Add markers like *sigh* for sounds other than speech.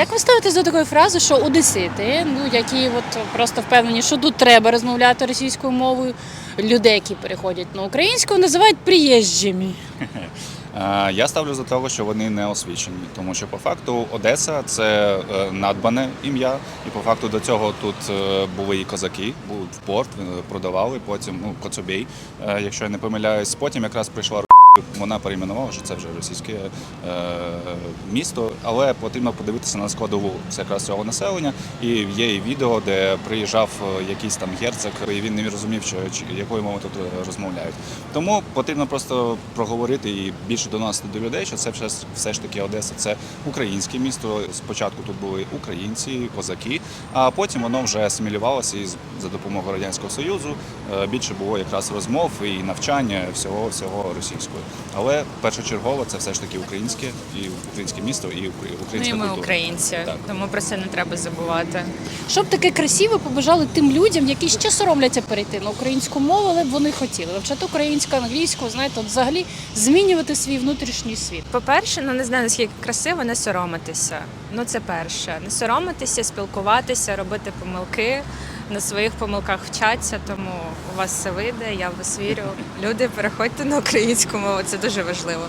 як ви ставитесь до такої фрази, що одесити, ну які от просто впевнені, що тут треба розмовляти російською мовою, людей, які переходять на українську, називають приїжджими? *laughs* Я ставлю за того, що вони не освічені, тому що по факту Одеса це е, надбане ім'я, і по факту до цього тут е, були і козаки, був порт, е, продавали. Потім ну Коцубей, е, якщо я не помиляюсь. Потім якраз прийшла вона перейменувала, що це вже російське е, місто, але потрібно подивитися на складову це якраз цього населення. І є і відео, де приїжджав е, якийсь там герцог, і він не розумів, що якою мовою тут е, розмовляють. Тому потрібно просто проговорити і більше доносити до людей, що це все, все ж таки Одеса, це українське місто. Спочатку тут були українці, козаки, а потім воно вже асимілювалося і за допомогою радянського союзу більше було якраз розмов і навчання всього всього російською. Але першочергово це все ж таки українське і українське місто, і укр- Ну і ми культура. українці, Так. тому про це не треба забувати. Що б таке красиве побажали тим людям, які ще соромляться перейти на українську мову, але б вони хотіли вивчати українську, англійську, знаєте, от взагалі змінювати свій внутрішній світ. По-перше, ну не знаю наскільки красиво не соромитися. Ну це перше. Не соромитися, спілкуватися, робити помилки. На своїх помилках вчаться, тому у вас все вийде. Я в вас вірю. Люди, переходьте на українську мову. Це дуже важливо.